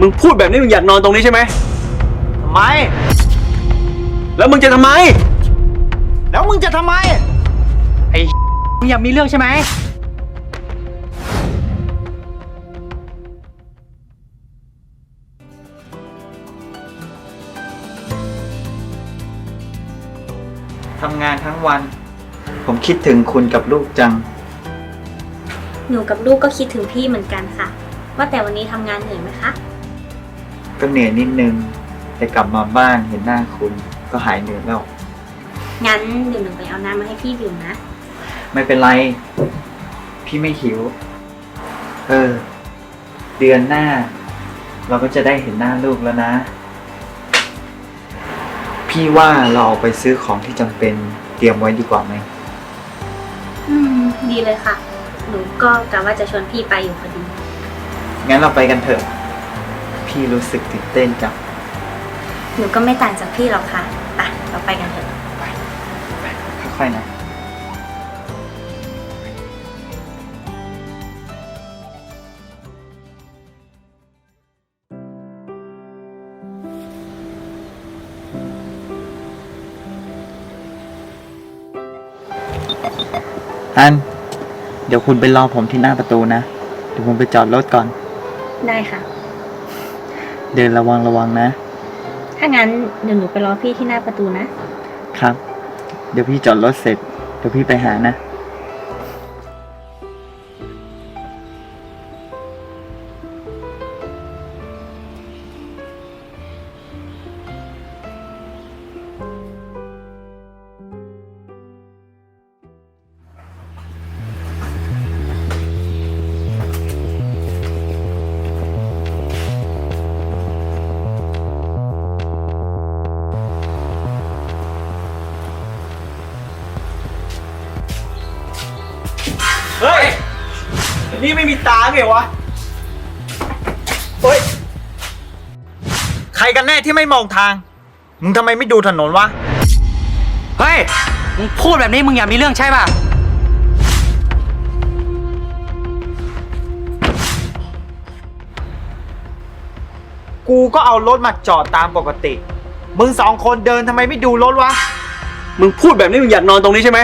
มึงพูดแบบนี้มึงอยากนอนตรงนี้ใช่ไหม ทำไม แล้วมึงจะทำไม แล้วมึงจะทำไม ไอ้ มึงอยากมีเรื่องใช่ไหม ทำงานทั้งวัน ผมคิดถึงคุณกับลูกจัง หนูกับลูกก็คิดถึงพี่เหมือนกันค่ะ ว่าแต่วันนี้ทำงานเหนื่อยไหมคะ ก็เหนื่อยนิดนึง แต่กลับมาบ้านเห็นหน้าคุณก็หายเหนื่อยแล้ว งั้นเดี๋ยวหนูไปเอาน้ำมาให้พี่ดื่มนะ ไม่เป็นไร พี่ไม่หิว เออ เดือนหน้า เราก็จะได้เห็นหน้าลูกแล้วนะ พี่ว่าเราออกไปซื้อของที่จำเป็นเตรียมไว้ดีกว่าไหม อืม ดีเลยค่ะ หนูก็กะว่าจะชวนพี่ไปอยู่พอดี งั้นเราไปกันเถอะ พี่รู้สึกตื่นเต้นจังหนูก็ไม่ต่างจากพี่หรอกค่ะไปเราไปกันเถอะค่อยๆนะ อัน เดี๋ยวคุณไปรอผมที่หน้าประตูนะ เดี๋ยวผมไปจอดรถก่อน ได้ค่ะ เดินระวังระวังนะ ถ้างั้นเดี๋ยวหนูไปรอพี่ที่หน้าประตูนะ ครับ เดี๋ยวพี่จอดรถเสร็จ เดี๋ยวพี่ไปหานะ นี่ไม่มีตาไงวะเฮ้ย ใครกันแน่ที่ไม่มองทาง มึงทำไมไม่ดูถนนวะ เฮ้ย มึงพูดแบบนี้มึงอยากมีเรื่องใช่ป่ะ กูก็เอารถมาจอดตามปกติ มึงสองคนเดินทำไมไม่ดูรถวะ มึงพูดแบบนี้มึงอยากนอนตรงนี้ใช่ไหม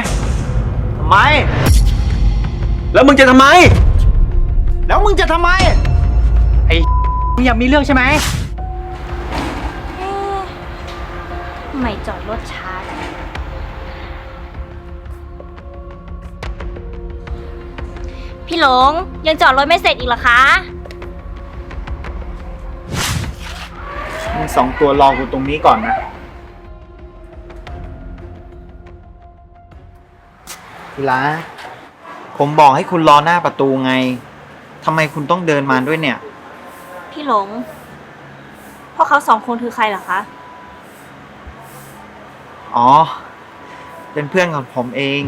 ทำไม แล้วมึงจะทำไม แล้วมึงจะทำไม ไอ้ มึงอยากมีเรื่องใช่ไหม เอ๊ะทำไมจอดรถช้าจังพี่หลงยังจอดรถไม่เสร็จอีกเหรอคะ มึงสองตัวรอกูตรงนี้ก่อนนะ ทีละผมบอกให้คุณรอหน้าประตูไง ทำไมคุณต้องเดินมาด้วยเนี่ย พี่หลง พวกเขาสองคนคือใครเหรอคะ อ๋อ เป็นเพื่อนของผมเอง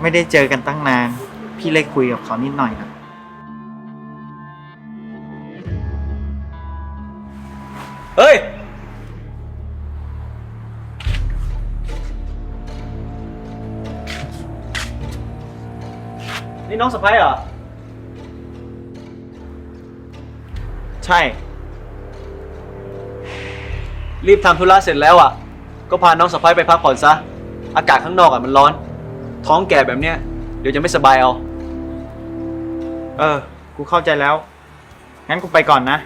ไม่ได้เจอกันตั้งนาน พี่เลยคุยกับเขานิดหน่อยนะ เฮ้ย นี่น้องสะพ้ายเหรอ ใช่ รีบทำธุระเสร็จแล้วอะ ก็พาน้องสะพ้ายไปพักผ่อนซะ อากาศข้างนอกอะมันร้อน ท้องแก่แบบเนี้ย เดี๋ยวจะไม่สบายเอา เออ กูเข้าใจแล้ว งั้นกูไปก่อนนะ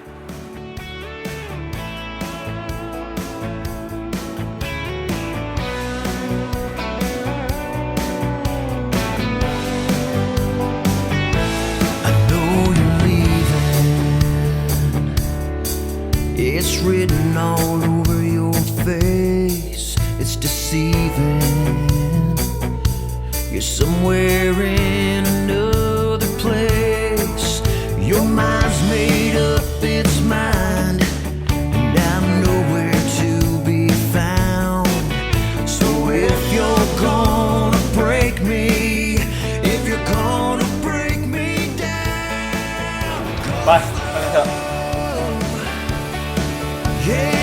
It's written all over your face, it's deceiving. You're somewhere in another place. Your mind's made up its mind, and I'm nowhere to be found. So if you're gonna break me, if you're gonna break me down. Bye. Yeah.